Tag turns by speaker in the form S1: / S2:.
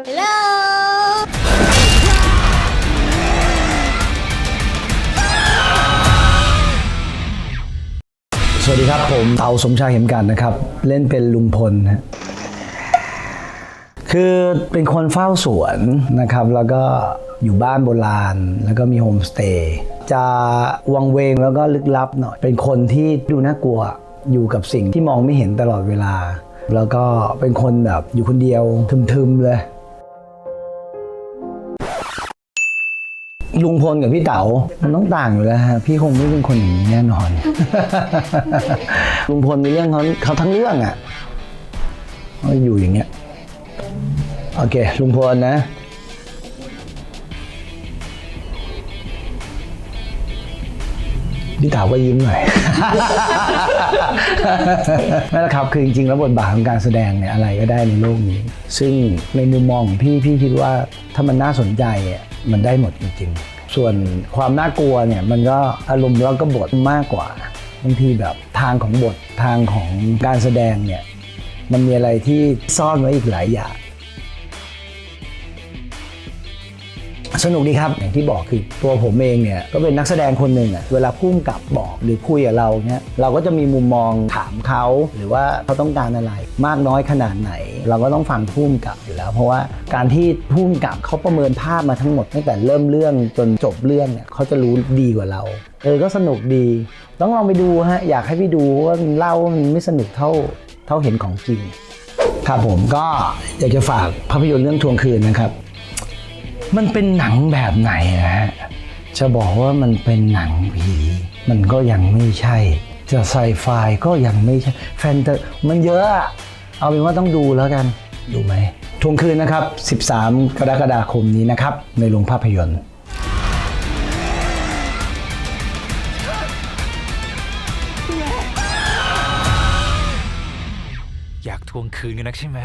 S1: ฮัลโห
S2: สวัสดีครับผมเตาสมชายเข็มกัดนะครับ เล่นเป็นลุงพลฮะคือเป็นคนเฝ้าสวนนะครับ แล้วก็อยู่บ้านโบราณ แล้วก็มีโฮมสเตย์จะวังเวงแล้วก็ลึกลับหน่อย เป็นคนที่ดูน่ากลัวอยู่กับสิ่งที่มองไม่เห็นตลอดเวลา แล้วก็เป็นคนแบบอยู่คนเดียวทึมๆเลย ลุงพลกับพี่เต๋ามันต้องต่างอยู่แล้วฮะพี่คงไม่เป็นคนอย่างนี้แน่นอน ลุงพลในเรื่องเขาเขาทั้งเรื่องอะเขาอยู่อย่างเงี้ยโอเค ลุงพลนะ พี่เต๋าก็ยิ้มหน่อย นั่นแหละครับคือจริงๆแล้วบทบาทของการแสดงเนี่ยอะไรก็ได้ในโลกนี้ ซึ่งในมุมมองของพี่พี่คิดว่าถ้ามันน่าสนใจอะมันได้หมดจริงๆ ส่วนความน่ากลัวเนี่ยมันก็อารมณ์แล้วก็บทมากกว่าบางทีแบบทางของบททางของการแสดงเนี่ยมันมีอะไรที่ซ่อนไว้อีกหลายอย่าง สนุกดีครับอย่างที่บอกคือตัวผมเองเนี่ยก็เป็นนักแสดงคนหนึ่งอะเวลาพุ่มกับบอกหรือคุยกับเราเนี่ยเราก็จะมีมุมมองถามเขาหรือว่าเขาต้องการอะไร มากน้อยขนาดไหน เราก็ต้องฟังพุ่มกับอยู่แล้ว เพราะว่าการที่พุ่มกับเขาประเมินภาพมาทั้งหมดตั้งแต่เริ่มเรื่องจนจบเรื่องเนี่ยเขาจะรู้ดีกว่าเราเออก็สนุกดี ต้องลองไปดูฮะอยากให้พี่ดูว่าเล่ามันไม่สนุกเท่าเท่าเห็นของจริงครับผมก็อยากจะฝากภาพยนตร์เรื่องทวงคืนนะครับ มันเป็นหนังแบบไหนนะฮะ จะบอกว่ามันเป็นหนังผี มันก็ยังไม่ใช่ จะไซไฟก็ยังไม่ใช่ แฟนเตอร์มันเยอะอะเอาเป็นว่าต้องดูแล้วกัน ดูไหม ทวงคืนนะครับ 13 กรกฎาคมนี้นะครับ ในโรงภาพยนตร์
S3: อยากทวงคืนกันนักใช่ไหม